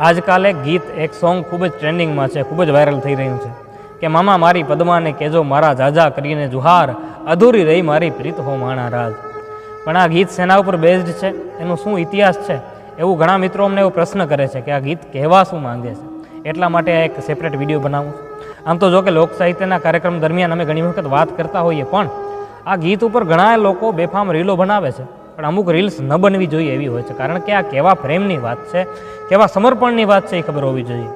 આજકાલ ગીત એક સોંગ ખૂબ જ ટ્રેન્ડિંગમાં છે, ખૂબ જ વાયરલ થઈ રહ્યું છે. કે મામા, મારી પદ્માને કહેજો, મારા જાજા કરીને જુહાર, અધૂરી રહી મારી પ્રીત હો માણા રાજ. પણ આ ગીત સેના ઉપર બેઝડ છે, એનો શું ઇતિહાસ છે? એવું ઘણા મિત્રો અમને એવો પ્રશ્ન કરે છે કે આ ગીત કહેવા શું માંગે છે? એટલા માટે આ એક સેપરેટ વીડિયો બનાવું છું. આમ તો જો કે લોક સાહિત્યના કાર્યક્રમ દરમિયાન અમે ઘણી વખત વાત કરતા હોઈએ, પણ આ ગીત ઉપર ઘણા લોકો બેફામ રીલો બનાવે છે. પણ અમુક રીલ્સ ન બનવી જોઈએ એવી હોય છે. કારણ કે આ કેવા પ્રેમની વાત છે, કેવા સમર્પણની વાત છે એ ખબર હોવી જોઈએ.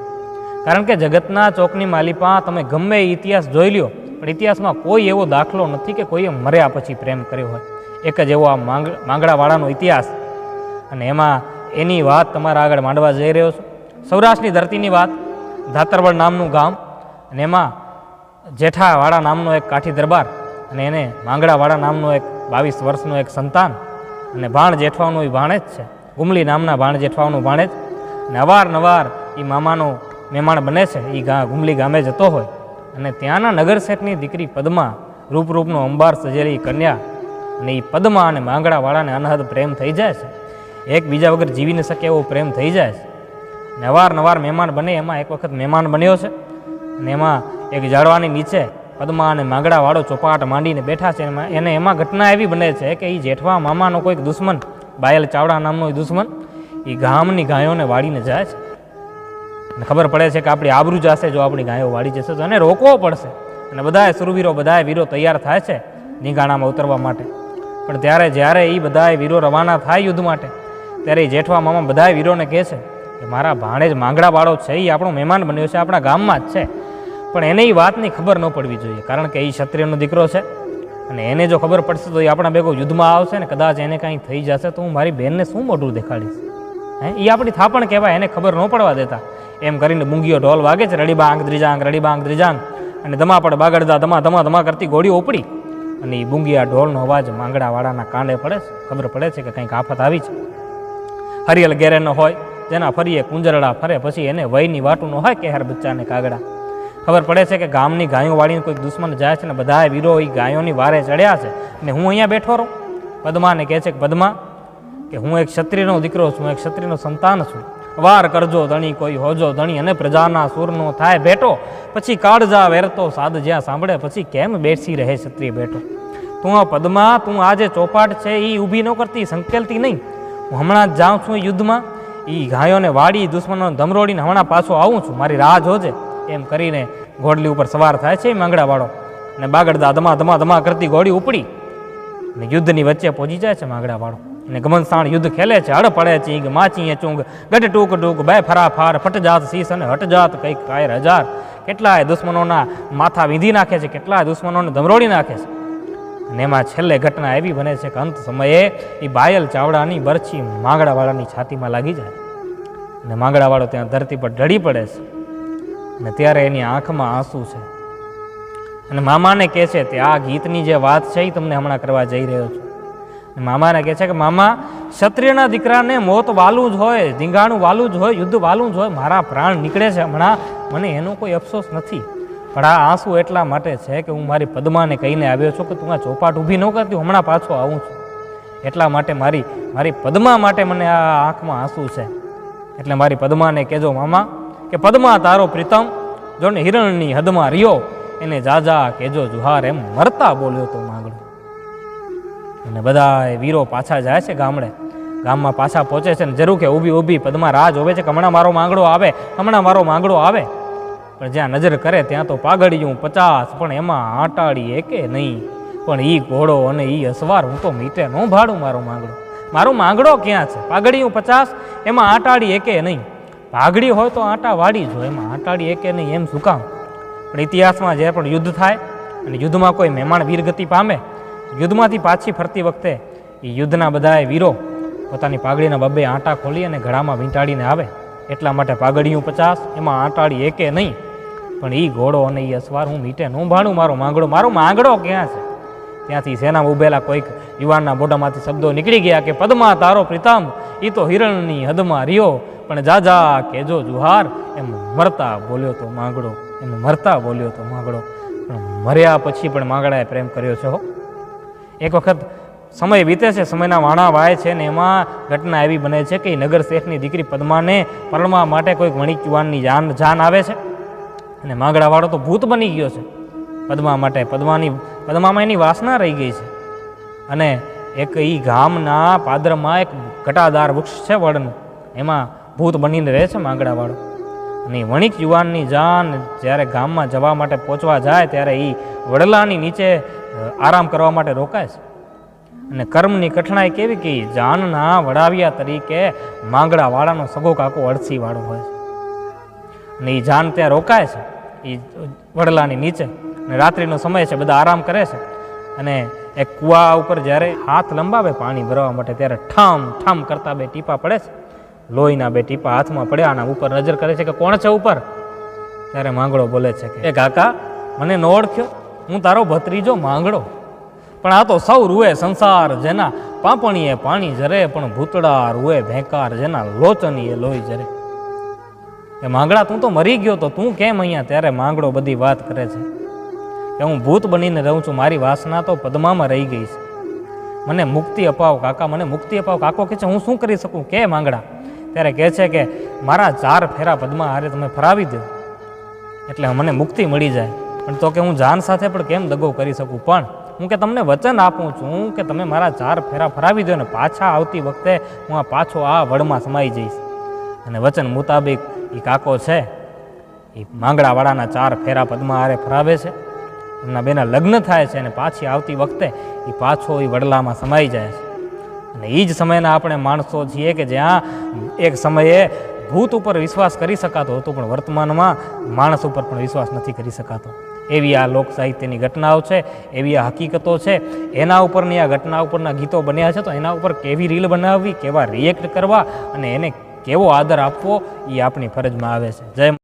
કારણ કે જગતના ચોકની માલિપા તમે ગમે ઇતિહાસ જોઈ લ્યો, પણ ઇતિહાસમાં કોઈ એવો દાખલો નથી કે કોઈએ મર્યા પછી પ્રેમ કર્યો હોય. એક જ એવો આ માંગ, માંગડાવાળાનો ઇતિહાસ. અને એમાં એની વાત તમારા આગળ માંડવા જઈ રહ્યો છું. સૌરાષ્ટ્રની ધરતીની વાત, ધાતરવડ નામનું ગામ, અને એમાં જેઠાવાળા નામનો એક કાઠી દરબાર, અને એને માંગડાવાળા નામનો એક બાવીસ વર્ષનો એક સંતાન અને ભાણ જેઠવાનું એ ભાણેજ છે. ગુમલી નામના ભાણ જેઠવાનું ભાણેજ. અને અવારનવાર એ મામાનો મહેમાન બને છે. એ ગા ગુમલી ગામે જતો હોય. અને ત્યાંના નગરસેઠની દીકરી પદ્મા રૂપરૂપનો અંબાર સજેલી કન્યા અને એ પદ્મા અને માંગડાવાળાને અનહદ પ્રેમ થઈ જાય છે. એકબીજા વગર જીવી ન શકે એવો પ્રેમ થઈ જાય છે. ને અવારનવાર મહેમાન બને, એમાં એક વખત મહેમાન બન્યો છે. અને એમાં એક ઝાડવાની નીચે પદ્મા અને માંગડાવાળો ચોપાટ માંડીને બેઠા છે. એમાં એને એમાં ઘટના એવી બને છે કે એ જેઠવા મામાનો કોઈક દુશ્મન, બાયલ ચાવડા નામનો દુશ્મન એ ગામની ગાયોને વાળીને જાય છે. અને ખબર પડે છે કે આપણી આબરૂ જશે જો આપણી ગાયો વાળી જશે તો એને રોકવો પડશે. અને બધાએ સુરવીરો બધાએ વીરો તૈયાર થાય છે નીંગાણામાં ઉતરવા માટે. પણ ત્યારે જ્યારે એ બધાએ વીરો રવાના થાય યુદ્ધ માટે, ત્યારે એ જેઠવા મામા બધાએ વીરોને કહે છે કે મારા ભાણેજ માંગડાવાળો છે એ આપણો મહેમાન બન્યો છે, આપણા ગામમાં જ છે. પણ એને એ વાતની ખબર ન પડવી જોઈએ, કારણ કે એ ક્ષત્રિયનો દીકરો છે અને એને જો ખબર પડશે તો એ આપણા ભેગો યુદ્ધમાં આવશે ને કદાચ એને કાંઈ થઈ જશે તો હું મારી બેનને શું મોઢું દેખાડીશ? હે? એ આપણી થાપણ કહેવાય, એને ખબર ન પડવા દેતા. એમ કરીને મૂંગીઓ ઢોલ વાગે છે રડીબાંગ દ્રીજાંગ રડીબાંગ દ્રીજાંગ. અને ધમા પડ, બાગડતા ધમા ધમા ધમા કરતી ગોળીઓ ઉપડી. અને એ બુંગીયા ઢોલનો અવાજ માંગડાવાળાના કાંડે પડે છે. ખબર પડે છે કે કંઈક આફત આવી છે. હરિયલ ગેરેનો હોય, જેના ફરીએ કુંજરડા ફરે, પછી એને વયની વાટુનો હોય કે હાર બચ્ચાને કાગડા. ખબર પડે છે કે ગામની ગાયો વાળીને કોઈક દુશ્મન જાય છે ને બધા વીરો એ ગાયોની વારે ચડ્યા છે. ને હું અહીંયા બેઠો રહું? પદ્માને કહે છે કે, પદ્મા, કે હું એક ક્ષત્રિયનો દીકરો છું એક ક્ષત્રિયનો સંતાન છું. વાર કરજો ધણી, કોઈ હોજો ધણી, અને પ્રજાના સૂરનો થાય બેઠો પછી કાળજા વેરતો સાદ જ્યાં સાંભળે, પછી કેમ બેસી રહે ક્ષત્રિય બેઠો તું આ પદ્મા, તું આ જે ચોપાટ છે એ ઊભી ન કરતી, સંકેલતી નહીં. હું હમણાં જ જાઉં છું યુદ્ધમાં. એ ગાયોને વાડી દુશ્મનોને ધમરોડીને હમણાં પાછો આવું છું. મારી રાહ જોજે. એમ કરીને ઘોડલી ઉપર સવાર થાય છે માંગડાવાળો અને બાગડદા ધમા ધમા ધમા કરતી ઘોડી ઉપડી. અને યુદ્ધની વચ્ચે પહોંચી જાય છે માંગડાવાળો અને ગમનસાણ યુદ્ધ ખેલે છે હળ પડે ચીંગ, માચીએ ચૂંગ ગઢ ટૂક ટૂક બે ફરા ફાર ફટજાત શીશ અને હટજાત કંઈક કાયર હજાર. કેટલાય દુશ્મનોના માથા વીંધી નાખે છે, કેટલાય દુશ્મનોને ધમરોળી નાખે છે. અને એમાં છેલ્લે ઘટના એવી બને છે કે અંત સમયે એ બાયલ ચાવડાની બરછી માંગડાવાળાની છાતીમાં લાગી જાય. અને માંગડાવાળો ત્યાં ધરતી પર ઢળી પડે છે. અને ત્યારે એની આંખમાં આંસુ છે. અને મામાને કહે છે તે આ ગીતની જે વાત છે એ તમને હમણાં કરવા જઈ રહ્યો છું. મામાને કહે છે કે, મામા, ક્ષત્રિયના દીકરાને મોત વાલું જ હોય, ધીંગાણું વાલું જ હોય, યુદ્ધ વાલું જ હોય, મારા પ્રાણ નીકળે છે હમણાં, મને એનો કોઈ અફસોસ નથી. પણ આ આંસુ એટલા માટે છે કે હું મારી પદ્માને કહીને આવ્યો છું કે તું આ ચોપાટ ઊભી ન કરતી હમણાં પાછો આવું છું. એટલા માટે મારી મારી પદ્મા માટે મને આ આંખમાં આંસુ છે. એટલે મારી પદ્માને કહેજો, મામા કે પદમાં તારો પ્રીતમ, જોને હિરણની હદમાં રહ્યો, એને જાજા કેજો જુહાર, એમ મરતા બોલ્યો તો માંગડો અને બધા વીરો પાછા જાય છે ગામડે. ગામમાં પાછા પહોંચે છે ને જરૂર કે ઊભી ઊભી પદમાં રાહ જોવે છે કે હમણાં મારો માંગડો આવે, હમણાં મારો માંગડો આવે. પણ જ્યાં નજર કરે ત્યાં તો પાઘડિયું પચાસ, પણ એમાં આટાડી એકે નહીં. પણ ઈ ઘોડો અને ઈ અસવાર, હું તો મીટે નો ભાડું મારો માંગડો મારો માંગડો ક્યાં છે? પાઘડિયું પચાસ, એમાં આટાડી એકે નહીં. ભાગડી હોય તો આટા વાડી જ એમાં આટાડી એકે નહીં, એમ શું કામ પણ ઇતિહાસમાં જે પણ યુદ્ધ થાય અને યુદ્ધમાં કોઈ મહેમાન વીરગતિ પામે, યુદ્ધમાંથી પાછી ફરતી વખતે એ યુદ્ધના બધાએ વીરો પોતાની પાઘડીના બબ્બે આંટા ખોલી અને ઘડામાં વીંટાડીને આવે. એટલા માટે પાઘડિયું પચાસ, એમાં આંટાડી એકે નહીં. પણ એ ઘોડો અને એ અસવાર હું મીટે નું ભાણું મારો માંગડો મારો માંગડો ક્યાં છે? ત્યાંથી સેનામાં ઉભેલા કોઈક યુવાનના મોઢામાંથી શબ્દો નીકળી ગયા કે, પદમાં તારો પ્રીતમ. એ તો હિરણની હદમાં રહ્યો. પણ જાજા કેજો જુહાર. એમ મરતા બોલ્યો તો માંગડો. એમ મરતા બોલ્યો તો માંગડો. પણ મર્યા પછી પણ માંગડાએ પ્રેમ કર્યો છે હો. એક વખત સમય વીતે છે, સમયના વાણા વાય છે ને એમાં ઘટના એવી બને છે કે નગર શેઠની દીકરી પદ્માને પરણવા માટે કોઈક વણિક યુવાનની જાન જાન આવે છે. અને માંગડાવાળો તો ભૂત બની ગયો છે. પદ્મા માટે પદ્માની, પદ્મામાં એની વાસના રહી ગઈ છે. અને એક એ ગામના પાદરમાં એક ઘટાદાર વૃક્ષ છે વડનું. એમાં ભૂત બનીને રહે છે માંગડાવાળો. અને વણિક યુવાનની જાન જ્યારે ગામમાં જવા માટે પહોંચવા જાય ત્યારે એ વડલાની નીચે આરામ કરવા માટે રોકાય છે. અને કર્મની કઠણાઈ કેવી કે જાનના વડાવિયા તરીકે માંગડાવાળાનો સગો કાકો અળસીવાળો હોય છે. અને એ જાન ત્યાં રોકાય છે એ વડલાની નીચે. અને રાત્રિનો સમય છે, બધા આરામ કરે છે. અને એ કૂવા ઉપર જ્યારે હાથ લંબાવે પાણી ભરવા માટે, ત્યારે ઠામ ઠામ કરતા બે ટીપા પડે છે. લોહીના બે ટીપા હાથમાં પડ્યા અને ઉપર નજર કરે છે કે કોણ છે ઉપર? ત્યારે માંગડો બોલે છે કે, એ કાકા, મને ન ઓળખ્યો. હું તારો ભત્રીજો માંગડો. પણ આ તો સૌ રૂએ સંસાર જેના, પાપણીએ પાણી જરે, પણ ભૂતડા રૂએ ભેંકાર જેના, લોચનીએ લોહી જરે. એ માંગડા, તું તો મરી ગયો તો તું કેમ અહીંયા? ત્યારે માંગડો બધી વાત કરે છે કે, હું ભૂત બનીને રહું છું, મારી વાસના તો પદ્મામાં રહી ગઈ છે. મને મુક્તિ અપાવ કાકા, મને મુક્તિ અપાવ કાકો કે છે, હું શું કરી શકું? કે માંગડા? ત્યારે કહે છે કે, મારા ચાર ફેરા પદમાં હારે તમે ફરાવી દો. એટલે મને મુક્તિ મળી જાય. પણ તો કે હું જાન સાથે પણ કેમ દગો કરી શકું? પણ હું કે તમને વચન આપું છું કે તમે મારા ચાર ફેરા ફરાવી દો ને પાછા આવતી વખતે હું આ પાછો આ વડમાં સમાઈ જઈશ. અને વચન મુતાબિક એ કાકો છે, એ માંગડાવાળાના ચાર ફેરા પદમાં હારે ફરાવે છે. એમના બેના લગ્ન થાય છે અને પાછી આવતી વખતે એ પાછો એ વડલામાં સમાઈ જાય છે. અને એ જ સમયના આપણે માણસો છીએ કે જ્યાં એક સમયે ભૂત ઉપર વિશ્વાસ કરી શકાતો હતો, પણ વર્તમાનમાં માણસ ઉપર પણ વિશ્વાસ નથી કરી શકાતો. એવી આ લોક સાહિત્યની ઘટનાઓ છે, એવી આ હકીકતો છે. એના ઉપરની આ ઘટના ઉપરના ગીતો બન્યા છે, તો એના ઉપર કેવી રીલ બનાવવી, કેવા રિએક્ટ કરવા અને એને કેવો આદર આપવો એ આપણી ફરજમાં આવે છે. જય